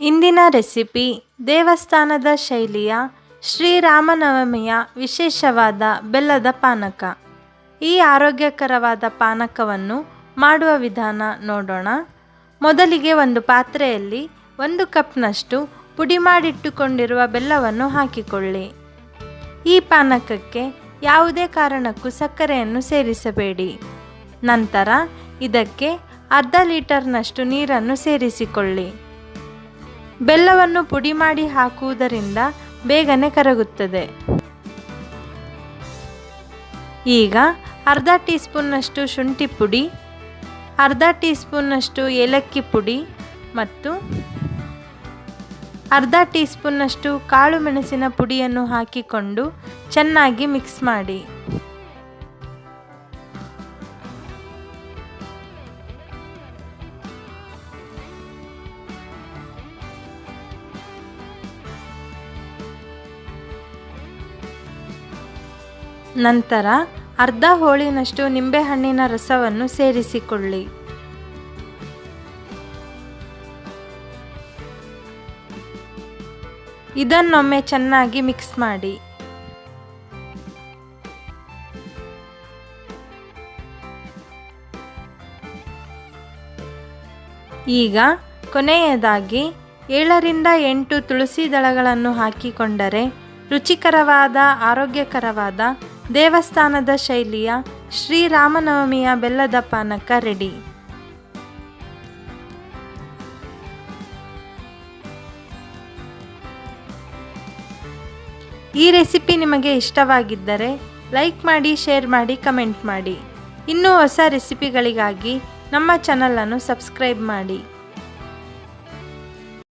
ಇಂದಿನ ರೆಸಿಪಿ ದೇವಸ್ಥಾನದ ಶೈಲಿಯ ಶ್ರೀರಾಮನವಮಿಯ ವಿಶೇಷವಾದ ಬೆಲ್ಲದ ಪಾನಕ. ಈ ಆರೋಗ್ಯಕರವಾದ ಪಾನಕವನ್ನು ಮಾಡುವ ವಿಧಾನ ನೋಡೋಣ. ಮೊದಲಿಗೆ ಒಂದು ಪಾತ್ರೆಯಲ್ಲಿ ಒಂದು ಕಪ್ನಷ್ಟು ಪುಡಿ ಮಾಡಿಟ್ಟುಕೊಂಡಿರುವ ಬೆಲ್ಲವನ್ನು ಹಾಕಿಕೊಳ್ಳಿ. ಈ ಪಾನಕಕ್ಕೆ ಯಾವುದೇ ಕಾರಣಕ್ಕೂ ಸಕ್ಕರೆಯನ್ನು ಸೇರಿಸಬೇಡಿ. ನಂತರ ಇದಕ್ಕೆ ಅರ್ಧ ಲೀಟರ್ನಷ್ಟು ನೀರನ್ನು ಸೇರಿಸಿಕೊಳ್ಳಿ. ಬೆಲ್ಲವನ್ನು ಪುಡಿ ಮಾಡಿ ಹಾಕುವುದರಿಂದ ಬೇಗನೆ ಕರಗುತ್ತದೆ. ಈಗ ಅರ್ಧ ಟೀ ಸ್ಪೂನ್ನಷ್ಟು ಶುಂಠಿ ಪುಡಿ, ಅರ್ಧ ಟೀ ಸ್ಪೂನ್ನಷ್ಟು ಏಲಕ್ಕಿ ಪುಡಿ ಮತ್ತು ಅರ್ಧ ಟೀ ಸ್ಪೂನ್ನಷ್ಟು ಕಾಳು ಮೆಣಸಿನ ಪುಡಿಯನ್ನು ಹಾಕಿಕೊಂಡು ಚೆನ್ನಾಗಿ ಮಿಕ್ಸ್ ಮಾಡಿ. ನಂತರ ಅರ್ಧ ಹೋಳಿನಷ್ಟು ನಿಂಬೆಹಣ್ಣಿನ ರಸವನ್ನು ಸೇರಿಸಿಕೊಳ್ಳಿ. ಇದನ್ನೊಮ್ಮೆ ಚೆನ್ನಾಗಿ ಮಿಕ್ಸ್ ಮಾಡಿ. ಈಗ ಕೊನೆಯದಾಗಿ ಏಳರಿಂದ ಎಂಟು ತುಳಸಿ ದಳಗಳನ್ನು ಹಾಕಿಕೊಂಡರೆ ರುಚಿಕರವಾದ, ಆರೋಗ್ಯಕರವಾದ ದೇವಸ್ಥಾನದ ಶೈಲಿಯ ಶ್ರೀರಾಮನವಮಿಯ ಬೆಲ್ಲದ ಪಾನಕ ರೆಡಿ. ಈ ರೆಸಿಪಿ ನಿಮಗೆ ಇಷ್ಟವಾಗಿದ್ದರೆ ಲೈಕ್ ಮಾಡಿ, ಶೇರ್ ಮಾಡಿ, ಕಮೆಂಟ್ ಮಾಡಿ. ಇನ್ನೂ ಹೊಸ ರೆಸಿಪಿಗಳಿಗಾಗಿ ನಮ್ಮ ಚಾನಲನ್ನು ಸಬ್ಸ್ಕ್ರೈಬ್ ಮಾಡಿ.